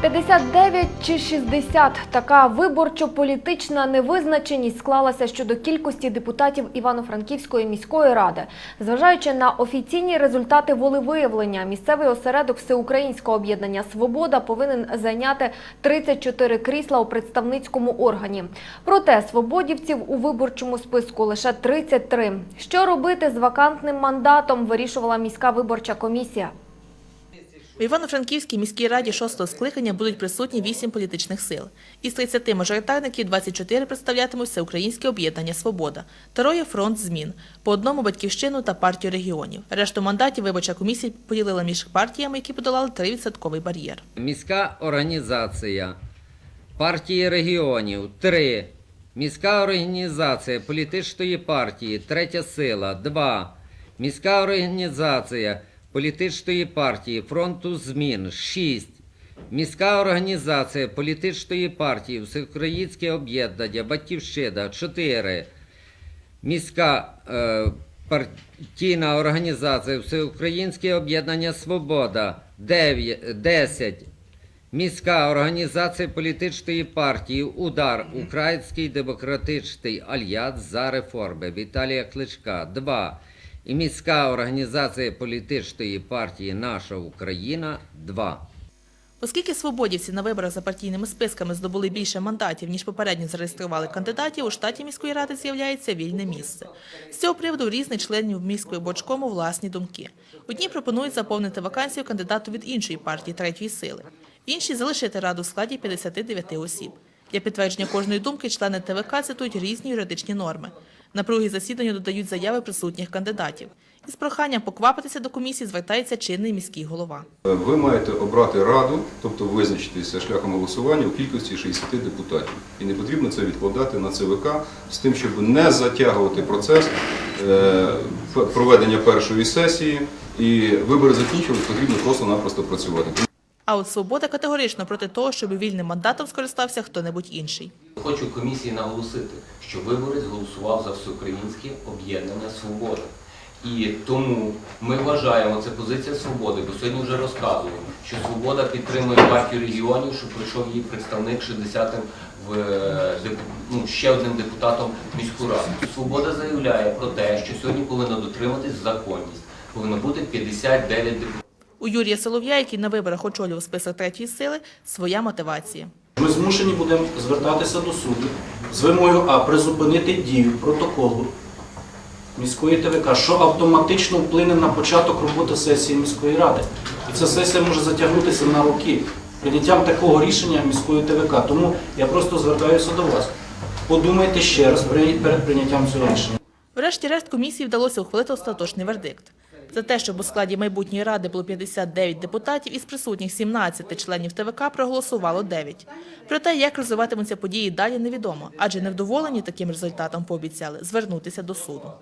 59 чи 60 – така виборчо-політична невизначеність склалася щодо кількості депутатів Івано-Франківської міської ради. Зважаючи на офіційні результати волевиявлення, місцевий осередок Всеукраїнського об'єднання «Свобода» повинен зайняти 34 крісла у представницькому органі. Проте свободівців у виборчому списку лише 33. Що робити з вакантним мандатом, вирішувала міська виборча комісія. У Івано-Франківській міській раді шостого скликання будуть присутні вісім політичних сил. Із 30 мажоритарників 24 представлятимуть Всеукраїнське об'єднання «Свобода», троє фронт змін, по одному батьківщину та партію регіонів. Решту мандатів виборча комісія поділила між партіями, які подолали 3% бар'єр. Міська організація партії регіонів 3. Міська організація політичної партії Третя сила 2. Міська організація політичної партії фронту змін 6. Міська організація політичної партії Всеукраїнське об'єднання Батьківщина 4. Міська е, партійна організація Всеукраїнське об'єднання Свобода 9, 10. Міська організація політичної партії Удар Український демократичний альянс за реформи Віталія Кличка 2. І міська організація політичної партії Наша Україна 2. Оскільки свободівці на виборах за партійними списками здобули більше мандатів, ніж попередньо зареєстрували кандидатів, у штаті міської ради з'являється вільне місце. З цього приводу різних членів міської бочкому власні думки. Одні пропонують заповнити вакансію кандидату від іншої партії третьої сили, інші залишити раду в складі 59 осіб. Для підтвердження кожної думки члени ТВК цитують різні юридичні норми. На пругі засідання додають заяви присутніх кандидатів. Із проханням поквапитися до комісії звертається чинний міський голова. Ви маєте обрати раду, тобто визначитися шляхом голосування у кількості 60 депутатів. І не потрібно це відкладати на ЦВК з тим, щоб не затягувати процес е, проведення першої сесії. І вибори закінчились, потрібно просто-напросто працювати. А от свобода категорично проти того, щоб вільним мандатом скористався хто-небудь інший. Хочу комісії наголосити, що виборець голосував за всеукраїнське об'єднання «Свобода». І тому ми вважаємо, це позиція свободи, бо сьогодні вже розказували, що свобода підтримує партію регіонів, що прийшов її представник 60-м в е, ну, ще одним депутатом міську раду. Свобода заявляє про те, що сьогодні повинна дотриматись законність. Повинно бути 59 депутатів. У Юрія Солов'я, який на виборах очолював список третьої сили, своя мотивація. Ми змушені будемо звертатися до суду з вимогою А призупинити дію протоколу міської ТВК, що автоматично вплине на початок роботи сесії міської ради. І ця сесія може затягнутися на роки прийняттям такого рішення міської ТВК. Тому я просто звертаюся до вас. Подумайте ще раз перед прийняттям цього рішення. Врешті-решт комісії вдалося ухвалити остаточний вердикт. За те, щоб у складі майбутньої ради було 59 депутатів, із присутніх 17 членів ТВК проголосувало 9. Проте, як розвиватимуться події далі, невідомо, адже невдоволені таким результатом пообіцяли звернутися до суду.